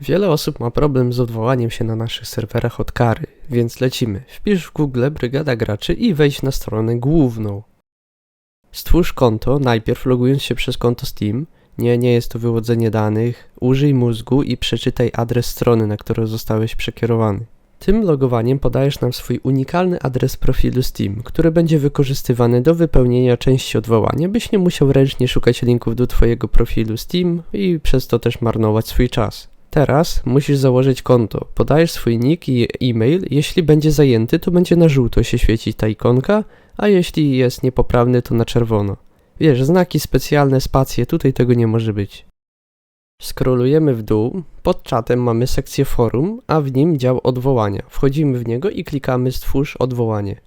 Wiele osób ma problem z odwołaniem się na naszych serwerach od kary, więc lecimy. Wpisz w Google Brygada Graczy i wejdź na stronę główną. Stwórz konto, najpierw logując się przez konto Steam. Nie, nie jest to wyłudzenie danych. Użyj mózgu i przeczytaj adres strony, na którą zostałeś przekierowany. Tym logowaniem podajesz nam swój unikalny adres profilu Steam, który będzie wykorzystywany do wypełnienia części odwołania, byś nie musiał ręcznie szukać linków do Twojego profilu Steam i przez to też marnować swój czas. Teraz musisz założyć konto. Podajesz swój nick i e-mail. Jeśli będzie zajęty, to będzie na żółto się świecić ta ikonka, a jeśli jest niepoprawny, to na czerwono. Wiesz, znaki specjalne, spacje, tutaj tego nie może być. Scrollujemy w dół, pod czatem mamy sekcję forum, a w nim dział odwołania. Wchodzimy w niego i klikamy stwórz odwołanie.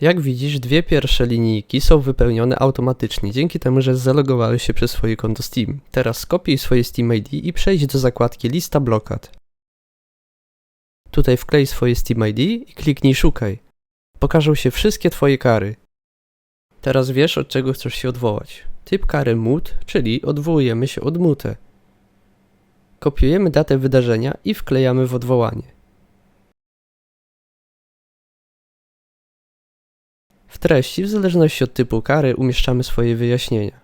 Jak widzisz, dwie pierwsze linijki są wypełnione automatycznie, dzięki temu, że zalogowałeś się przez swoje konto Steam. Teraz skopiuj swoje Steam ID i przejdź do zakładki lista blokad. Tutaj wklej swoje Steam ID i kliknij szukaj. Pokażą się wszystkie twoje kary. Teraz wiesz, od czego chcesz się odwołać. Typ kary mut, czyli odwołujemy się od mutę. Kopiujemy datę wydarzenia i wklejamy w odwołanie. W treści, w zależności od typu kary, umieszczamy swoje wyjaśnienia.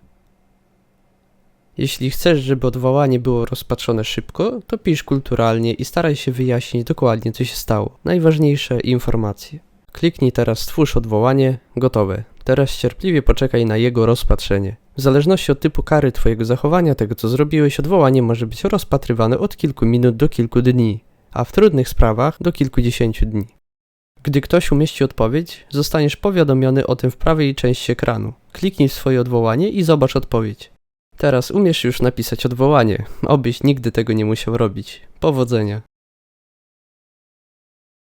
Jeśli chcesz, żeby odwołanie było rozpatrzone szybko, to pisz kulturalnie i staraj się wyjaśnić dokładnie, co się stało. Najważniejsze informacje. Kliknij teraz Stwórz odwołanie, gotowe. Teraz cierpliwie poczekaj na jego rozpatrzenie. W zależności od typu kary Twojego zachowania, tego co zrobiłeś, odwołanie może być rozpatrywane od kilku minut do kilku dni, a w trudnych sprawach do kilkudziesięciu dni. Gdy ktoś umieści odpowiedź, zostaniesz powiadomiony o tym w prawej części ekranu. Kliknij w swoje odwołanie i zobacz odpowiedź. Teraz umiesz już napisać odwołanie, obyś nigdy tego nie musiał robić. Powodzenia.